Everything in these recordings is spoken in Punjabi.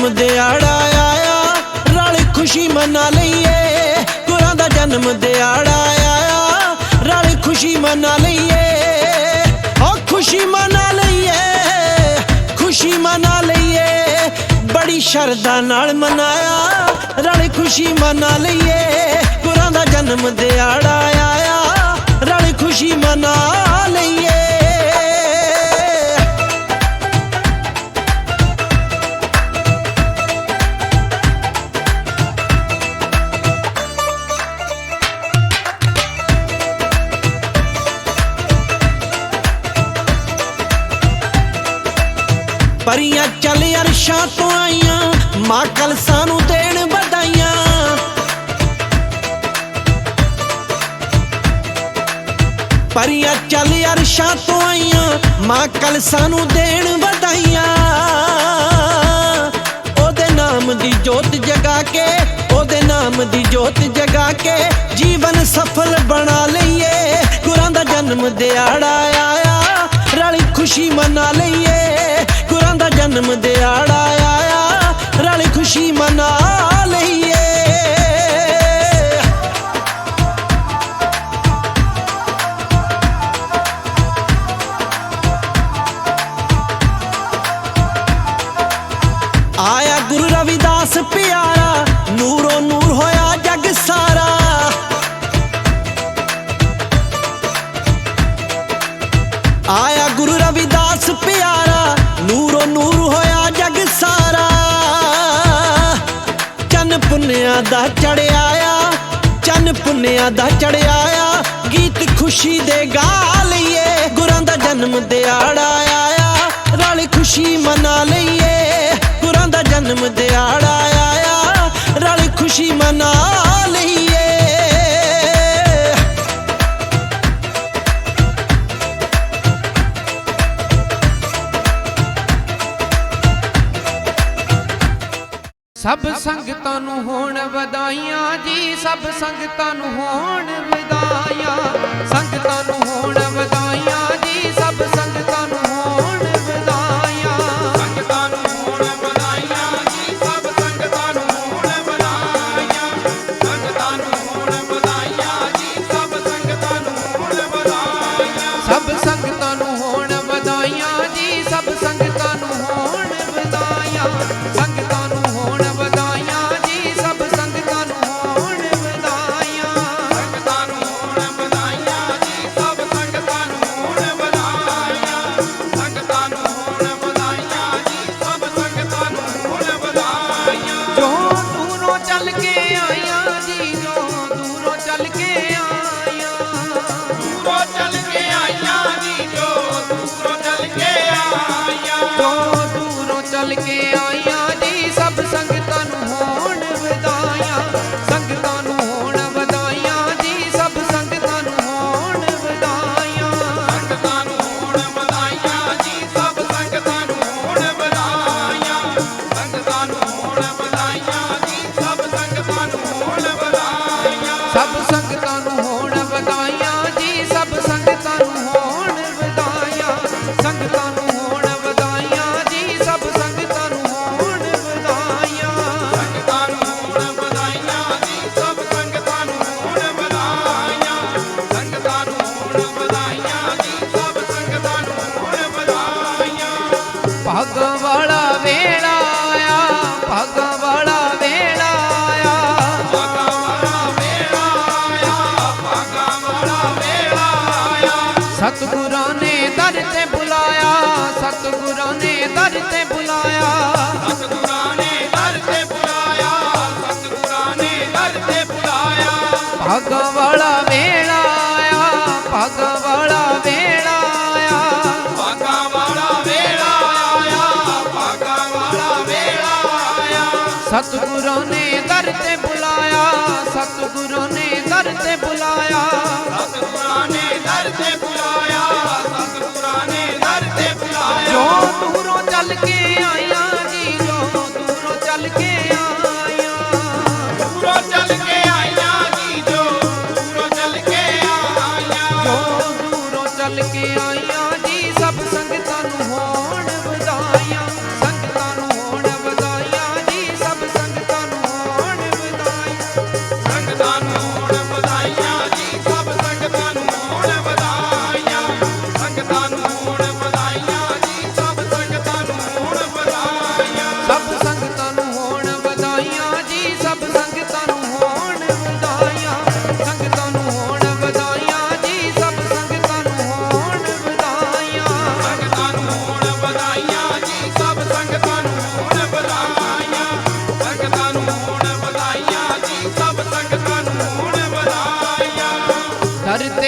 ਜਨਮ ਦਿਹਾੜਾ ਆਇਆ, ਰਲ ਖੁਸ਼ੀ ਮਨਾ ਲਈਏ। ਗੁਰਾਂ ਦਾ ਜਨਮ ਦਿਹਾੜਾ ਆਇਆ, ਰਲ ਖੁਸ਼ੀ ਮਨਾ ਲਈਏ। ਓ ਖੁਸ਼ੀ ਮਨਾ ਲਈਏ, ਖੁਸ਼ੀ ਮਨਾ ਲਈਏ। ਬੜੀ ਸ਼ਰਧਾ ਨਾਲ ਮਨਾਇਆ, ਰਲ ਖੁਸ਼ੀ ਮਨਾ ਲਈਏ। ਗੁਰਾਂ ਦਾ ਜਨਮ ਦਿਹਾੜਾ ਆਇਆ, ਰਲ ਖੁਸ਼ੀ ਮਨਾ ਲਈ ਪਰੀਆਂ ਚੱਲ ਅਰਸ਼ਾਂ ਤੋਂ ਆਈਆਂ, ਮਾਂ ਕਲ ਸਾਨੂੰ ਦੇਣ ਵਧਾਈਆਂ। ਪਰੀਆਂ ਚੱਲ ਅਰਸ਼ਾਂ ਤੋਂ ਆਈਆਂ, ਮਾਂ ਕਲ ਸਾਨੂੰ ਦੇਣ ਵਧਾਈਆਂ। ਉਹਦੇ ਨਾਮ ਦੀ ਜੋਤ ਜਗਾ ਕੇ, ਉਹਦੇ ਨਾਮ ਦੀ ਜੋਤ ਜਗਾ ਕੇ, ਜੀਵਨ ਸਫਲ ਬਣਾ ਲਈਏ। ਗੁਰਾਂ ਦਾ ਜਨਮ ਦਿਹਾੜਾ ਆਇਆ, ਰਲੀ ਖੁਸ਼ੀ ਮਨਾ ਲਈਏ। ਜਨਮ ਦਿਹਾੜਾ ਚੰਨ ਦਾ ਚੜਿਆ ਆ। ਗੀਤ ਖੁਸ਼ੀ ਦੇ ਗਾ ਲਈਏ। ਗੁਰਾਂ ਦਾ ਜਨਮ ਦਿਹਾੜਾ ਆਇਆ ਰਲ ਖੁਸ਼ੀ ਸਭ ਸੰਗਤਾਂ ਨੂੰ ਹੋਣ ਵਧਾਈਆਂ ਜੀ ਸਭ ਸੰਗਤਾਂ ਨੂੰ ਹੋਣ ਵਧਾਈਆਂ। ਸੰਗਤਾਂ ਚੱਲ ভগবান ਸਤਿਗੁਰਾਂ ਨੇ ਦਰ ਤੇ ਬੁਲਾਇਆ ਸਤਿਗੁਰਾਂ ਨੇ ਦਰ ਤੇ ਬੁਲਾਇਆ। ਸਤਿਗੁਰਾਂ ਨੇ ਦਰ ਤੇ ਬੁਲਾਇਆ ਸਤਿਗੁਰਾਂ ਨੇ ਦਰ ਤੇ ਬੁਲਾਇਆ। ਜੋ ਦੂਰੋਂ ਚੱਲ ਕੇ ਆਈਆਂ ਜੀ ਜੋ ਦੂਰੋਂ ਚੱਲ ਕੇ ਦੂਰੋਂ ਚੱਲ ਕੇ ਆਈਆਂ ਜੀ ਜੋ ਦੂਰੋਂ ਚੱਲ ਕੇ ਆਈਆਂ। ਜੋ ਦੂਰੋਂ ਚੱਲ ਕੇ ਆਈਆਂ ਜੀ ਸਭ ਸੰਗਤਾਂ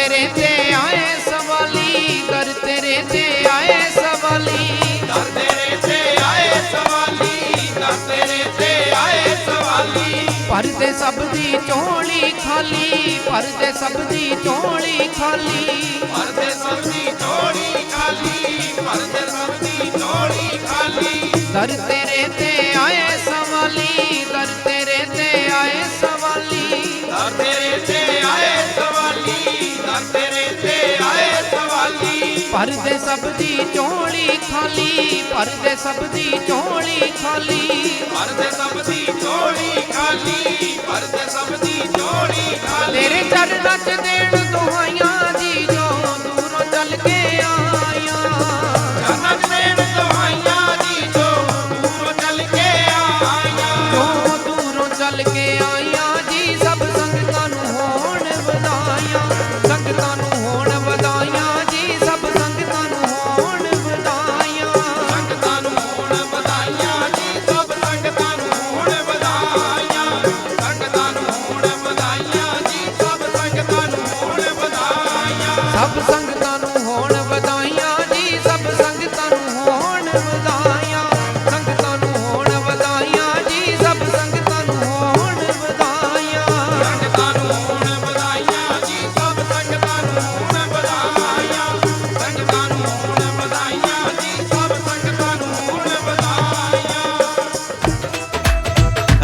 ਤੇਰੇ ਤੇ ਆਏ ਸਵਾਲੀ ਦਰ ਤੇਰੇ ਤੇ ਆਏ ਸਵਾਲੀ। ਦਰ ਤੇਰੇ ਤੇ ਆਏ ਸਵਾਲੀ ਦਰ ਤੇਰੇ ਤੇ ਆਏ ਸਵਾਲੀ। ਭਰਦੇ ਸਭ ਦੀ ਝੋਲੀ ਖਾਲੀ ਭਰਦੇ ਸਭ ਦੀ ਝੋਲੀ ਖਾਲੀ। ਭਰਦੇ ਸਭ ਦੀ ਝੋਲੀ ਖਾਲੀ ਭਰਦੇ ਸਭ ਦੀ ਝੋਲੀ ਖਾਲੀ। ਦਰ ਤੇਰੇ ਤੇ ਆਏ ਸਵਾਲੀ ਸਵਾਲੀ ਭਰਦੇ ਸਭ ਦੀ ਝੋਲੀ ਖਾਲੀ ਭਰਦੇ ਸਭ ਦੀ ਝੋਲੀ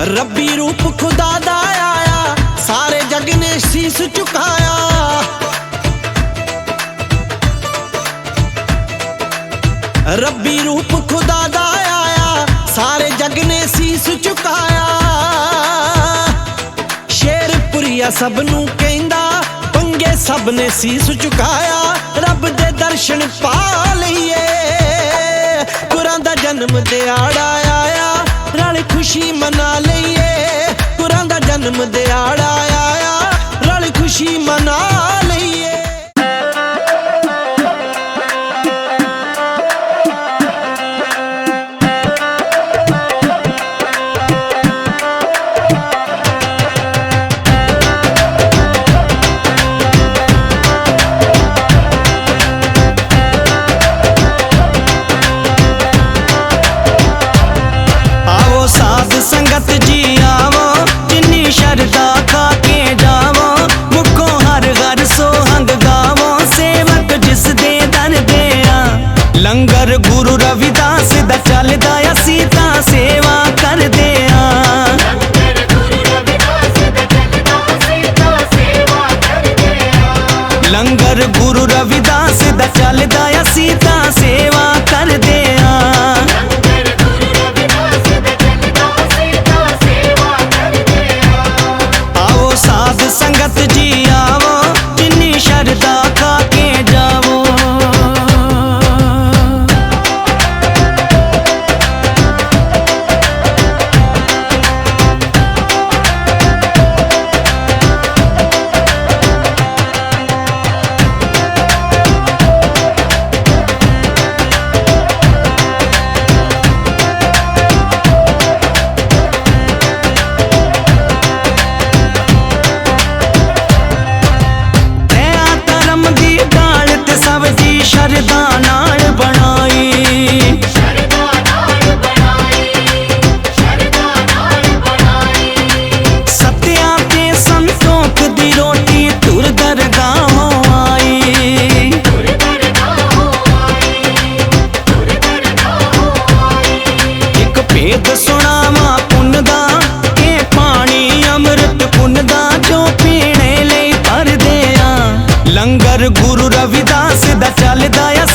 ਰੱਬੀ ਰੂਪ ਖੁਦਾ ਦਾ ਆਇਆ, ਸਾਰੇ ਜਗ ਨੇ ਸੀਸ ਝੁਕਾਇਆ। ਰੱਬੀ ਰੂਪ ਖੁਦਾ ਦਾ ਆਇਆ, ਸਾਰੇ ਜਗ ਨੇ ਸੀਸ ਝੁਕਾਇਆ। ਸ਼ੇਰਪੁਰੀਆ ਸਭ ਨੂੰ ਕਹਿੰਦਾ, ਪੰਗੇ ਸਭ ਨੇ ਸੀਸ ਝੁਕਾਇਆ। ਰੱਬ ਦੇ ਦਰਸ਼ਨ ਪਾ ਲਈਏ ਗੁਰਾਂ ਦਾ ਜਨਮ ਦਿਹਾੜਾ ਆਇਆ ਰਲ ਖੁਸ਼ੀ ਮਨਾ ਲਈਏ। ਗੁਰਾਂ ਦਾ ਜਨਮ ਦਿਹਾੜਾ ਆਇਆ। ਰਲ ਖੁਸ਼ੀ ਮਨਾ ਸਾਧ ਸੰਗਤ ਜੀ ਆਵੋ ਜਿੰਨੀ ਸ਼ਰਦਾ ਖਾ ਕੇ ਜਾਵੋ ਮੁਖੋਂ ਹਰ ਹਰ ਸੋਹੰਗ ਗਾਵੋ ਸੇਵਕ ਜਿਸ ਦੇ ਦਰ ਦੇ ਆ ਲੰਗਰ ਗੁਰੂ ਰਵਿਦਾਸ ਦਾ ਚੱਲਦਾ ਅਸੀਂ ਤਾਂ ਸੇਵਾ ਕਰਦੇ ਆ। ਲੰਗਰ ਗੁਰੂ ਰਵਿਦਾਸ ਦਾ ਚੱਲਦਾ ਸੀਤਾ ਸੇਵਾ ਕਰਦੇ ਆ। ਲੰਗਰ ਗੁਰੂ ਰਵਿਦਾਸ ਦਾ ਚੱਲਦਾ ਅਸੀਂ ਤਾਂ ਸੇਵਾ ਚੱਲਦਾ ਅਸੀਂ